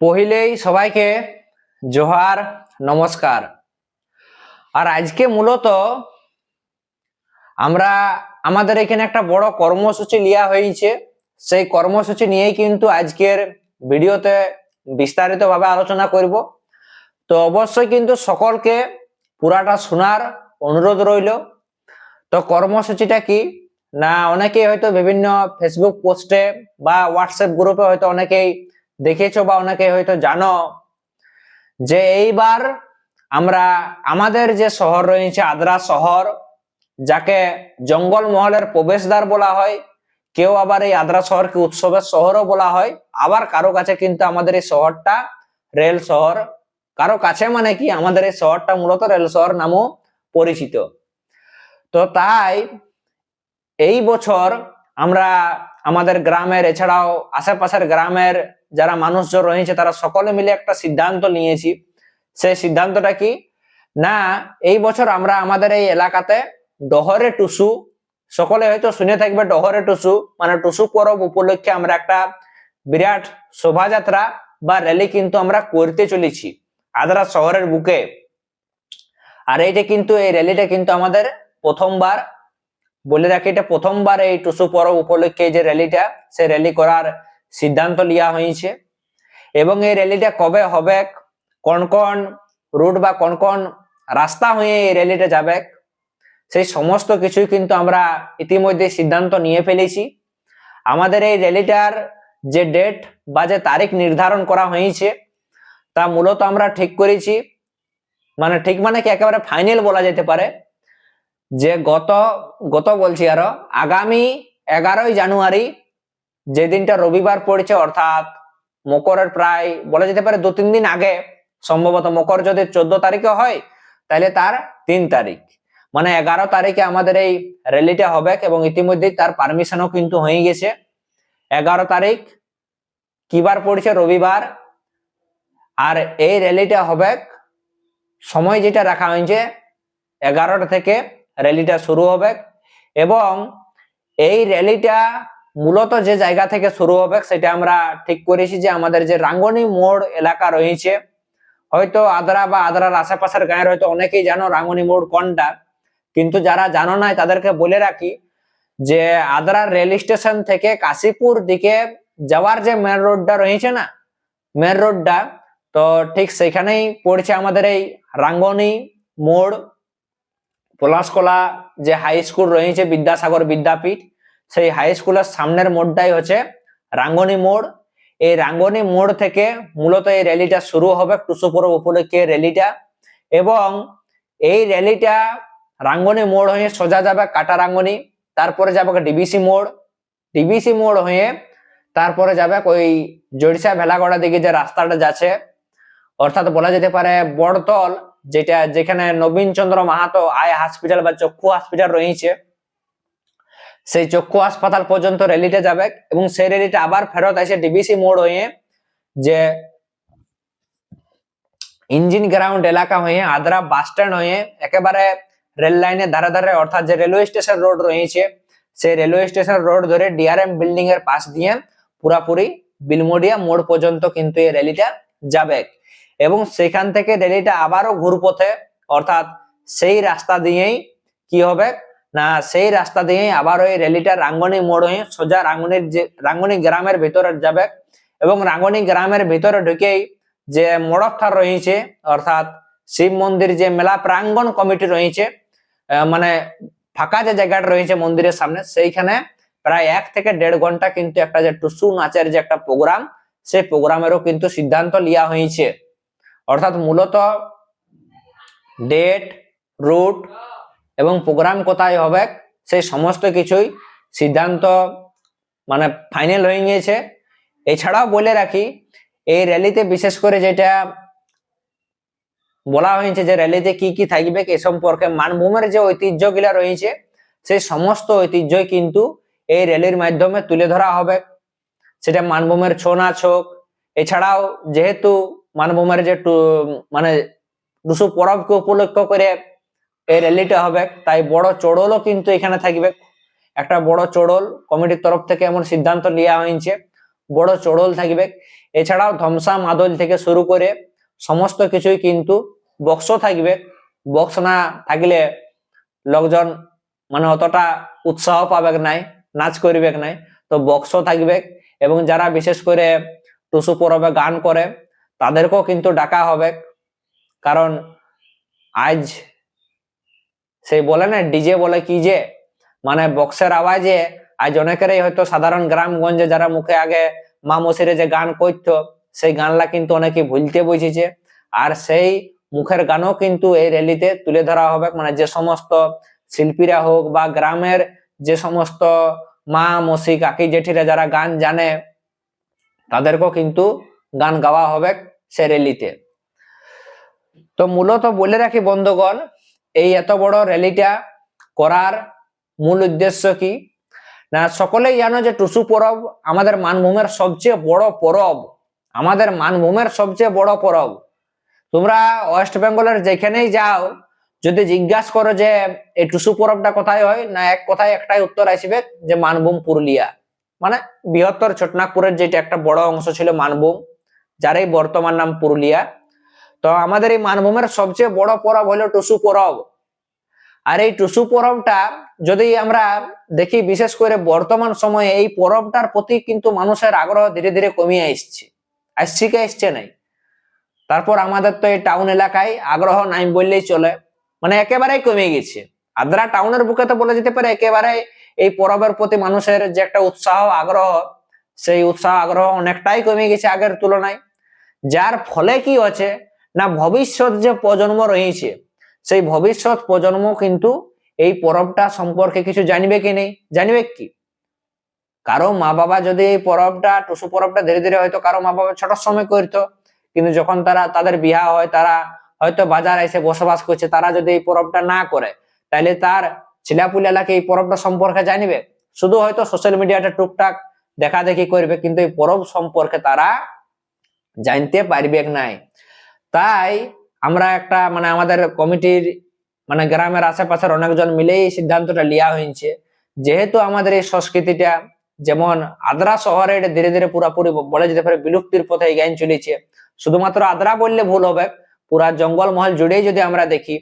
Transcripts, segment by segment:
পহিলেই সবাইকে জোহার, নমস্কার। আর আজকে মূলত আমরা, আমাদের এখানে একটা বড় কর্মসূচি নেওয়া হয়েছে। সেই কর্মসূচি নিয়েই কিন্তু আজকের ভিডিওতে বিস্তারিতভাবে আলোচনা করব। তো অবশ্যই কিন্তু সকলকে পুরাটা শোনার অনুরোধ রইল। তো কর্মসূচিটা কি? না, অনেকেই হয়তো বিভিন্ন ফেসবুক পোস্টে বা হোয়াটসঅ্যাপ গ্রুপে হয়তো অনেকেই দেখেছ বা অনেকেই হয়তো জানো যে এইবার আমরা আমাদের যে শহর রয়েছে আদ্রা শহর, যাকে জঙ্গল মহলের প্রবেশদ্বার বলা হয়, কেউ আবার এই আদ্রা শহরকে উৎসবের শহরও বলা হয়, আবার কারও কাছে কিন্তু আমাদের এই শহরটা রেল শহর, কারও কাছে মানে কি আমাদের এই শহরটা মূলত রেল শহর নামও পরিচিত। তো তাই এই বছর আমরা আমাদের গ্রামের, এছাড়াও আশেপাশের গ্রামের যারা মানুষজন রয়েছে, তারা সকলে মিলে একটা সিদ্ধান্ত নিয়েছি। সেই সিদ্ধান্তটা কি? না, এই বছর আমরা আমাদের এই এলাকাতে ডহরে টুসু, সকলে হয়তো শুনে থাকবে ডহরে টুসু মানে টুসু পরব উপলক্ষে আমরা একটা বিরাট শোভাযাত্রা বা র্যালি কিন্তু আমরা করতে চলেছি আদ্রা শহরের বুকে। আর এইটা কিন্তু, এই র্যালিটা কিন্তু আমাদের প্রথমবার, বলে রাখি এটা প্রথমবার এই টুসু পরব উপলক্ষে যে র্যালিটা সেই র্যালি করার সিদ্ধান্ত নেওয়া হয়েছে। এবং এই র্যালিটা কবে হবে, কোন কোন রুট বা কোন কোন রাস্তা হয়ে এই র্যালিটা যাবে, সেই সমস্ত কিছুই কিন্তু আমরা ইতিমধ্যে সিদ্ধান্ত নিয়ে ফেলেছি। আমাদের এই র্যালিটার যে ডেট বা যে তারিখ নির্ধারণ করা হয়েছে, তা মূলত আমরা ঠিক করেছি মানে ঠিক মানে কি একেবারে ফাইনাল বলা যেতে পারে, যে গত গত বলছি আরও, আগামী এগারোই জানুয়ারি যে দিনটা রবিবার পড়েছে, অর্থাৎ মকরের প্রায় বলা যেতে পারে দু তিন দিন আগে, সম্ভবত মকর যদি চোদ্দ তারিখে হয়, তাহলে তার তিন তারিখ। মানে এগারো তারিখে আমাদের এই র্যালিটা হবে এবং ইতিমধ্যেই তার পারমিশনও কিন্তু হয়ে গেছে। এগারো তারিখ কিবার পড়ছে? রবিবার। আর এই র্যালিটা হবে সময় যেটা রাখা হয়েছে, এগারোটা থেকে র্যালিটা শুরু হবে। এবং এই র্যালিটা মূলত যে জায়গা থেকে শুরু হবে সেটা আমরা ঠিক করেছি যে আমাদের যে রাঙ্গনি মোড় এলাকা রয়েছে, হয়তো আদ্রা বা আদ্রার আশেপাশের গায়ের হয়তো অনেকেই জানো রাঙ্গনি মোড় কোনটা, কিন্তু যারা জানো নাই তাদেরকে বলে রাখি যে আদ্রার রেল স্টেশন থেকে কাশীপুর দিকে যাওয়ার যে মেন রোডটা রয়েছে না মেন রোডটা তো ঠিক সেখানেই পড়ছে আমাদের এই রাঙ্গনি মোড়, পলাশকলা যে হাই স্কুল রয়েছে বিদ্যাসাগর বিদ্যাপীঠ। সেই হাই স্কুলের সামনের মোড়টাই হচ্ছে রাঙ্গনি মোড়। এই রাঙ্গনি মোড় থেকে মূলত এই র্যালিটা শুরু হবে টুসুপুর উপলক্ষে র্যালিটা এবং এই র্যালিটা রাঙ্গনি মোড় হয়ে সোজা যাবে কাটা রাঙ্গনি, তারপরে যাবে ডিবিসি মোড়। ডিবিসি মোড় হয়ে তারপরে যাবে ওই জড়িসা ভেলাগড়া দিকে যে রাস্তাটা যাচ্ছে, অর্থাৎ বলা যেতে পারে বড়তল, যেটা যেখানে নবীন চন্দ্র মাহাতো আই হসপিটাল বা চক্ষু হসপিটাল রয়েছে। সেই চক্ষু হাসপাতাল পর্যন্ত র্যালিটা যাবে এবং সেই র্যালিটা আবার ফেরত আসে ডিবিসি মোড় হয়ে যে ইঞ্জিন গ্রাউন্ড এলাকা হয়ে আদ্রা বাস স্ট্যান্ড হয়ে একেবারে রেল লাইনের ধারে ধারে অর্থাৎ যে রেলওয়ে স্টেশন রোড রয়েছে, সেই রেলওয়ে স্টেশন রোড ধরে ডিআরএম বিল্ডিং এর পাশ দিয়ে পুরাপুরি বিলমোডিয়া মোড় পর্যন্ত কিন্তু এই র্যালিটা যাবে এবং সেখান থেকে র্যালিটা আবারও ঘুরপথে অর্থাৎ সেই রাস্তা দিয়েই কি হবে? না, সেই রাস্তা দিয়েই আবার ওই র্যালিটা রাঙ্গনি মোড় হয়ে সোজা রাঙ্গনির যে, রাঙ্গনি গ্রামের ভিতরে যাবে এবং রাঙ্গনি গ্রামের ভিতরে ঢুকেই যে মোড়কঠার রয়েছে, অর্থাৎ শিব মন্দির যে মেলা প্রাঙ্গণ কমিটি রয়েছে মানে ফাঁকা যে জায়গাটা রয়েছে মন্দিরের সামনে, সেইখানে প্রায় এক থেকে দেড় ঘণ্টা কিন্তু একটা যে টুসু নাচের যে একটা প্রোগ্রাম, সেই প্রোগ্রামেরও কিন্তু সিদ্ধান্ত লিয়া হয়েছে। অর্থাৎ মূলত ডেট রুট এবং প্রোগ্রাম কোথায় হবে, সেই সমস্ত কিছুই সিদ্ধান্ত মানে ফাইনাল হয়ে গিয়েছে। এছাড়াও বলে রাখি, এই র্যালিতে বিশেষ করে যেটা বলা হয়েছে যে র্যালিতে কি কি থাকবে, এ সম্পর্কে মানভূমের যে ঐতিহ্যগুলা রয়েছে সেই সমস্ত ঐতিহ্যই কিন্তু এই র্যালির মাধ্যমে তুলে ধরা হবে। সেটা মানভূমের ছৌ নাচ হোক, এছাড়াও যেহেতু মানভূমের যে মানে টুসু পরবকে উপলক্ষ করে এই র্যালিটা হবে, তাই বড় চড়লও কিন্তু এখানে থাকবে। একটা বড় চড়ল কমিটির তরফ থেকে এমন সিদ্ধান্ত নেওয়া হয়েছে, বড় চড়ল থাকবে। এছাড়াও ধমসা মাদল থেকে শুরু করে সমস্ত কিছুই কিন্তু বক্স থাকবে। বক্স না থাকলে লোকজন মানে অতটা উৎসাহ পাবে নাই, নাচ করবে নাই। তো বক্স থাকবে এবং যারা বিশেষ করে টুসু পরবে, গান করে, তাদেরকেও কিন্তু ডাকা হবে। কারণ আজ সেই বলে না ডিজে বলে কি যে? মানে বক্সের আওয়াজে আজ অনেকেরই হয়তো সাধারণ গ্রামগঞ্জে যারা মুখে আগে মা মসিরে যে গান করতো, সেই গানলা কিন্তু অনেকে ভুলতে বুঝেছে। আর সেই মুখের গানও কিন্তু এই র্যালিতে তুলে ধরা হবে। মানে যে সমস্ত শিল্পীরা হোক বা গ্রামের যে সমস্ত মা, মসি, কাকি, জেঠিরা যারা গান জানে, তাদেরকেও কিন্তু গান গাওয়া হবে সে র্যালিতে। তো মূলত বলে রাখি বন্ধুগণ এই এত বড় র্যালিটা করার মূল উদ্দেশ্য কি? না, সকলেই জানো যে টুসু পরব আমাদের মানভূমের সবচেয়ে বড় পরব। আমাদের মানভূমের সবচেয়ে বড় পরব। তোমরা ওয়েস্ট বেঙ্গলের যেখানেই যাও, যদি জিজ্ঞাসা করো যে এই টুসু পরবটা কোথায় হয়, না, এক কথায় একটাই উত্তর আসবে যে মানভূম পুরুলিয়া। মানে বৃহত্তর ছোটনাগপুরের যেটা একটা বড় অংশ ছিল মানভূম যার এই বর্তমান নাম পুরুলিয়া। তো আমাদের এই মানভূমের সবচেয়ে বড় পরব হলো টুসু পরব। আর এই টুসু পরবটা যদি আমরা দেখি, বিশেষ করে বর্তমান সময়ে এই পরবটার প্রতি কিন্তু মানুষের আগ্রহ ধীরে ধীরে কমিয়ে আসছে। আসছে কি, আসছে নাই? তারপর আমাদের তো এই টাউন এলাকায় আগ্রহ নাই বললেই চলে। মানে একেবারেই কমে গেছে। আদ্রা টাউনের বুকে তো বলে যেতে পারে, একেবারে এই পরবের প্রতি মানুষের যে একটা উৎসাহ, আগ্রহ, সেই উৎসাহ, আগ্রহ অনেকটাই কমে গেছে আগের তুলনায়। যার ফলে কি হচ্ছে না ভবিষ্যৎ যে প্রজন্ম রয়েছে, সেই ভবিষ্যৎ প্রজন্ম কিন্তু এই পরবটা সম্পর্কে কিছু জানবে কি নেই? জানবে কি? কারও মা বাবা যদি এই পরবটা, টুসু পরবটা ধীরে ধীরে হয়তো কারও মা বাবা ছোট সময় করতো, কিন্তু যখন তারা তাদের বিবাহ হয়, তারা হয়তো বাজার এসে বসবাস করছে, তারা যদি এই পরবটা না করে তাহলে তার ছেলাপুলেলাকে এই পরবটা সম্পর্কে জানিবে? শুধু হয়তো সোশ্যাল মিডিয়াটা টুকটাক দেখা দেখি করবে, কিন্তু এই পরব সম্পর্কে তারা জানতে পারবে নাই? তাই আমরা একটা মানে আমাদের কমিটির মানে গ্রামের আশেপাশের অনেকজন মিলেই সিদ্ধান্তটা লিয়া হয়েছে। যেহেতু আমাদের এই সংস্কৃতিটা যেমন আদ্রা শহরে ধীরে ধীরে পুরাপুরি বলে যেতে পারে বিলুপ্তির পথে এগাইন চলেছে, শুধুমাত্র আদ্রা বললে ভুল হবে, পুরা জঙ্গল মহল জুড়েই যদি আমরা দেখি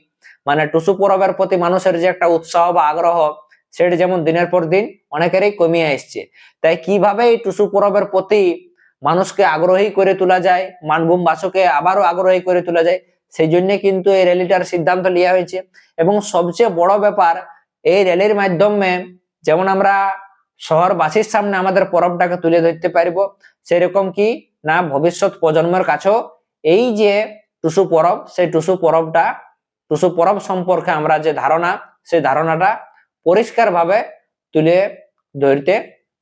মানে টুসু পরবের প্রতি মানুষের যে একটা উৎসাহ বা আগ্রহ, সেটা যেমন দিনের পর দিন অনেকেরই কমিয়ে আসছে। তাই কীভাবে এই টুসু পরবের প্রতি মানুষকে আগ্রহী করে তোলা যায় মানভূম বাসকে আবারও আগ্রহী করে তোলা যায় সেই জন্য কিন্তু এই র্যালিটার সিদ্ধান্ত নেওয়া হয়েছে। এবং সবচেয়ে বড় ব্যাপার, এই র্যালির মাধ্যমে যেমন আমরা শহরবাসীর সামনে আমাদের পরবটাকে তুলে ধরতে পারব, সেরকম কি না ভবিষ্যৎ প্রজন্মের কাছেও এই যে টুসু পরব, সেই টুসু পরবটা, টুসু পরব সম্পর্কে আমরা যে ধারণা, সেই ধারণাটা পরিষ্কারভাবে তুলে ধরতে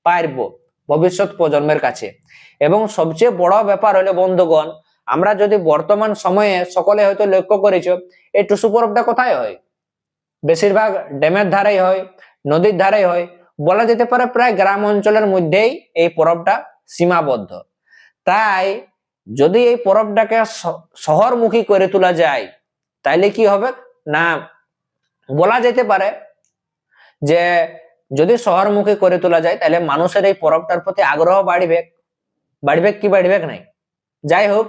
পারব। ভবিষ্যৎ প্রজন্মের কাছে। এবং সবচেয়ে বড় ব্যাপার হলো, বন্ধুগণ, আমরা যদি বর্তমান সময়ে সকলে হয়তো লক্ষ্য করেছ, এই টুসু পরবটা কোথায় হয়? বেশিরভাগ ড্যামের ধারেই হয়, নদীর ধারেই হয়। বলা যেতে পারে প্রায় গ্রাম অঞ্চলের মধ্যেই এই পরবটা সীমাবদ্ধ। তাই যদি এই পরবটাকে শহরমুখী করে তোলা যায়, তাইলে কি হবে? না, বলা যেতে পারে যে যদি শহরমুখী করে তোলা যায়, তাহলে মানুষের এই পরবটার প্রতি আগ্রহ বাড়বে বাড়বে কি বাড়বে নাই? যাই হোক,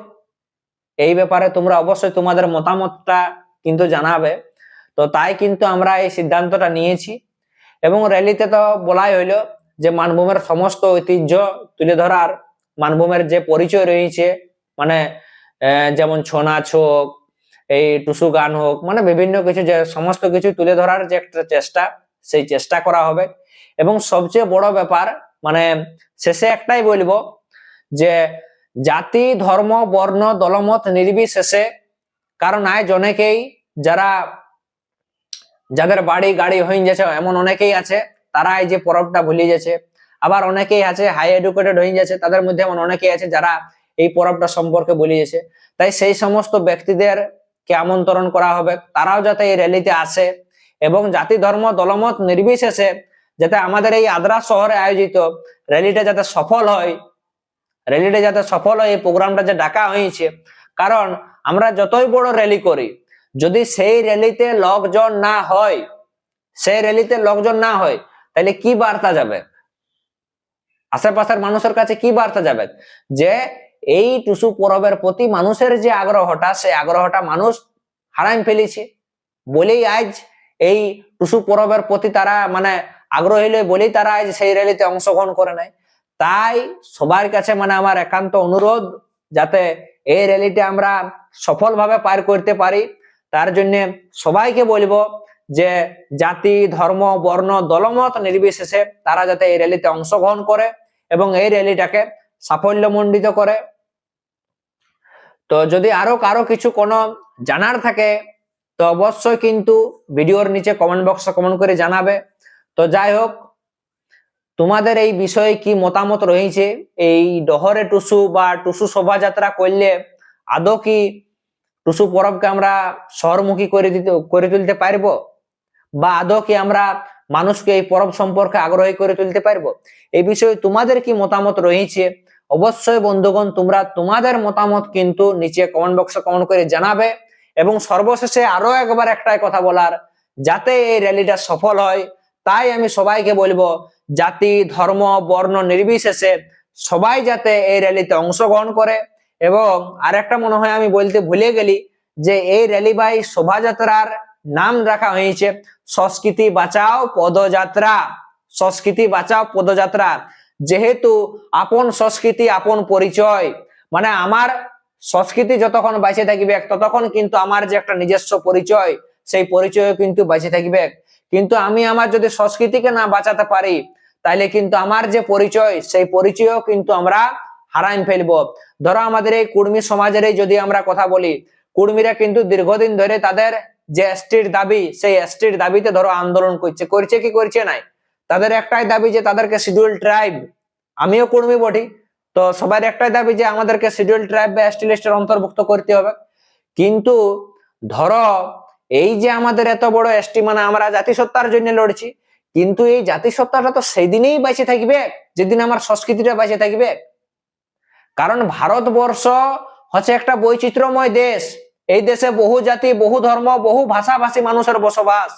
এই ব্যাপারে তোমরা অবশ্যই তোমাদের মতামতটা কিন্তু জানাবে। তো তাই কিন্তু আমরা এই সিদ্ধান্তটা নিয়েছি। এবং র্যালিতে তো বলাই হইল যে মানভূমের সমস্ত ঐতিহ্য তুলে ধরার, মানভূমের যে পরিচয় রয়েছে মানে যেমন ছৌ নাচ হোক এই টুসু গান হোক মানে বিভিন্ন কিছু যে, সমস্ত কিছু তুলে ধরার যে একটা চেষ্টা সেই চেষ্টা করা হবে। এবং সবচেয়ে বড় ব্যাপার মানে শেষে একটাই বলব যে জাতি, ধর্ম, বর্ণ, দলমত নির্বিশেষে, কারণ আজ অনেকেই যারা যাদের বাড়ি, গাড়ি হয়ে যাচ্ছে, এমন অনেকেই আছে তারা এই যে পরবটা ভুলে যাচ্ছে। আবার অনেকেই আছে হাই এডুকেটেড হয়ে যাচ্ছে, তাদের মধ্যে এমন অনেকেই আছে যারা এই পরবটা সম্পর্কে বলে যাচ্ছে। তাই সেই সমস্ত ব্যক্তিদের কে আমন্ত্রণ করা হবে। তারাও যাতে এই র্যালিতে আসে এবং জাতি, ধর্ম, দলমত নির্বিশেষে যাতে আমাদের এই আদ্রা শহরে আয়োজিত র্যালিটা যাতে সফল হয় র্যালিটা যাতে সফল হয়, এই প্রোগ্রামটা যে ডাকা হয়েছে। কারণ আমরা যতই বড় র্যালি করি, যদি সেই র্যালিতে লোকজন না হয়, সেই র্যালিতে লোকজন না হয়, তাহলে কি বার্তা যাবে? আশেপাশের মানুষের কাছে কি বার্তা যাবে? যে এই টুসু পরবের প্রতি মানুষের যে আগ্রহটা, সেই আগ্রহটা মানুষ হারাই ফেলেছে। বলেই আজ এই টুসু পরবের প্রতি তারা মানে আগ্রহী বলেই তারা সেই র্যালিতে অংশগ্রহণ করে নাই। তাই সবার কাছে মানে আমার একান্ত অনুরোধ যাতে এই র্যালিটা আমরা সফলভাবে পার করতে পারি। তার জন্য সবাইকে বলব যে জাতি, ধর্ম, বর্ণ, দলমত নির্বিশেষে তারা যাতে এই র্যালিতে অংশগ্রহণ করে এবং এই র্যালিটাকে সাফল্যমণ্ডিত করে। তো যদি আরও কারও কিছু কোনো জানার থাকে তো অবশ্যই কিন্তু ভিডিওর নিচে কমেন্ট বক্সে কমেন্ট করে জানাবে। তো যাই হোক, তোমাদের এই বিষয়ে কি মতামত রয়েছে? এই ডহরে টুসু বা টুসু শোভাযাত্রা করলে আদৌ কি টুসু পরবকে আমরা শহরমুখী করে দিতে, করে তুলতে পারব? বা আদৌ কি আমরা মানুষকে এই পরব সম্পর্কে আগ্রহী করে তুলতে পারব? এই বিষয়ে তোমাদের কি মতামত রয়েছে? অবশ্যই বন্ধুগণ, তোমরা তোমাদের মতামত কিন্তু নিচে কমেন্ট বক্সে কমেন্ট করে জানাবে। এবং সর্বশেষে আরও একবার একটাই কথা বলার, যাতে এই র্যালিটা সফল হয়, তাই আমি সবাইকে বলব, জাতি, ধর্ম, বর্ণ নির্বিশেষে সবাই যাতে এই র্যালিতে অংশগ্রহণ করে। এবং আরেকটা মনে হয় আমি বলতে ভুলে গেলি, যে এই র্যালি বাই শোভাযাত্রার নাম রাখা হয়েছে, সংস্কৃতি বাঁচাও পদযাত্রা। সংস্কৃতি বাঁচাও পদযাত্রা। যেহেতু আপন সংস্কৃতি, আপন পরিচয় মানে আমার সংস্কৃতি যতক্ষণ বেঁচে থাকবে, ততক্ষণ কিন্তু আমার যে একটা নিজস্ব পরিচয়, সেই পরিচয় কিন্তু বেঁচে থাকবে। কিন্তু আমি আমার যদি সংস্কৃতিকে না বাঁচাতে পারি তাহলে কিন্তু আমার যে পরিচয়, সেই পরিচয়ও কিন্তু আমরা হারাই ফেলব। ধরো আমাদের এই কুর্মী সমাজের যদি আমরা কথা বলি, কুর্মীরা কিন্তু দীর্ঘদিন ধরে তাদের যে এসটির দাবি, সেই এসটির দাবিতে ধরো আন্দোলন করছে। করছে কি, করছে নাই? তাদের একটাই দাবি যে তাদেরকে শিডিউল ট্রাইব আমিও কুর্মী বটি। তো সবার একটাই দাবি যে আমাদেরকে শিডিউল ট্রাইব বা এসটি লিস্টের অন্তর্ভুক্ত করতে হবে। কিন্তু ধরো, এই যে আমাদের এত বড় এসটি মানে আমরা জাতিসত্তার জন্য লড়ছি, কিন্তু এই জাতিসত্তাটা তো সেই দিনেই বেঁচে থাকবে, যেদিন আমার সংস্কৃতিটা বেঁচে থাকবে। কারণ ভারতবর্ষ হচ্ছে একটা বৈচিত্র্যময় দেশ। এই দেশে বহু জাতি, বহু ধর্ম, বহু ভাষাভাষী মানুষের বসবাস।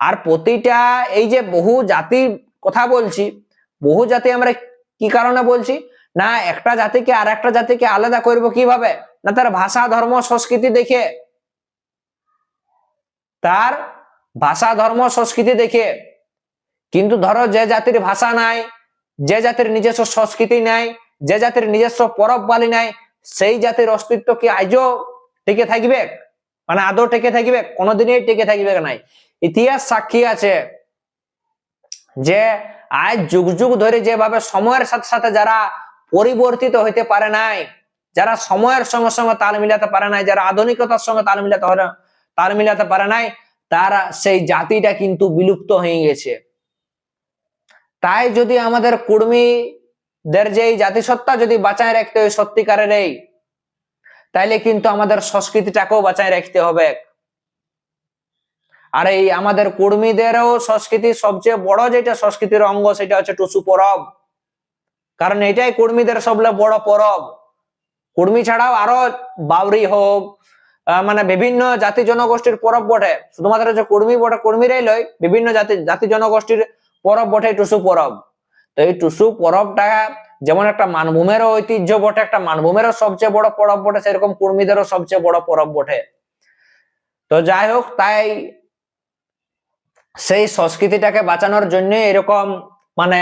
আর প্রতিটা এই যে বহু জাতির কথা বলছি বহু জাতি আমরা কি কারণে বলছি? না, একটা জাতিকে আর একটা জাতিকে আলাদা করব কীভাবে? না, তার ভাষা, ধর্ম, সংস্কৃতি দেখে। তার ভাষা, ধর্ম, সংস্কৃতি দেখে। কিন্তু ধরো, যে জাতির ভাষা নাই, যে জাতির নিজস্ব সংস্কৃতি নাই, যে জাতির নিজস্ব পরব বালি নাই, সেই জাতির অস্তিত্ব কি আজও টিকে থাকবে? মানে আদৌ টিকে থাকবে? কোনোদিনই টিকে থাকবে নাই। ইতিহাস সাক্ষী আছে যে আজ যুগ যুগ ধরে যেভাবে সময়ের সাথে সাথে যারা পরিবর্তিত হইতে পারে নাই, যারা সময়ের সঙ্গে সঙ্গে তাল মিলাতে পারে নাই, যারা আধুনিকতার সঙ্গে তাল মিলাতে তাল মিলাতে পারে নাই, তারা সেই জাতিটা কিন্তু বিলুপ্ত হয়ে গেছে। তাই যদি আমাদের কর্মীদের যে জাতিসত্তা যদি বাঁচায় রাখতে হয় সত্যিকারের এই, তাইলে কিন্তু আমাদের সংস্কৃতিটাকেও বাঁচায় রাখতে হবে। আর এই আমাদের কর্মীদেরও সংস্কৃতির সবচেয়ে বড় যেটা সংস্কৃতির অঙ্গ, সেটা হচ্ছে টুসু পরব। কারণ এটাই কর্মীদের সবলে বড় পরব। কর্মী ছাড়াও আরও বাউরি হোক মানে বিভিন্ন জাতি জনগোষ্ঠীর পরব বটে। শুধুমাত্র যে কর্মী বটে, কর্মীরাই লয়, বিভিন্ন জাতি জাতি জনগোষ্ঠীর পরব বটে টুসু পরব। তো এই টুসু পরবটা যেমন একটা মানভূমেরও ঐতিহ্য বটে, একটা মানভূমেরও সবচেয়ে বড় পরব বটে, সেরকম কর্মীদেরও সবচেয়ে বড় পরব বটে। তো যাই হোক, তাই সেই সংস্কৃতিটাকে বাঁচানোর জন্য এরকম মানে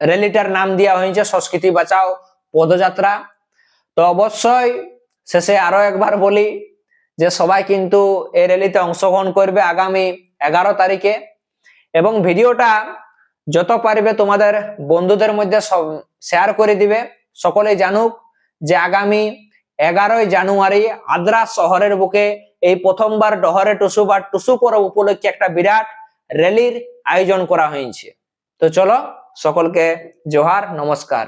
র্যালিটার নাম দেওয়া হয়েছে সংস্কৃতি বাঁচাও, পদযাত্রা। তো অবশ্যই শেষে আরও একবার বলি যে সবাই কিন্তু এই র্যালিতে অংশগ্রহণ করবে আগামী এগারো তারিখে। এবং ভিডিওটা যত পারবে তোমাদের বন্ধুদের মধ্যে শেয়ার করে দিবে। সকলে জানুক যে আগামী এগারোই জানুয়ারি আদ্রা শহরের বুকে এই প্রথমবার ডহরে টুসু বা টুসু পরব উপলক্ষে একটা বিরাট র্যালির আয়োজন করা হয়েছে। তো চলো সকলকে জোহার, নমস্কার।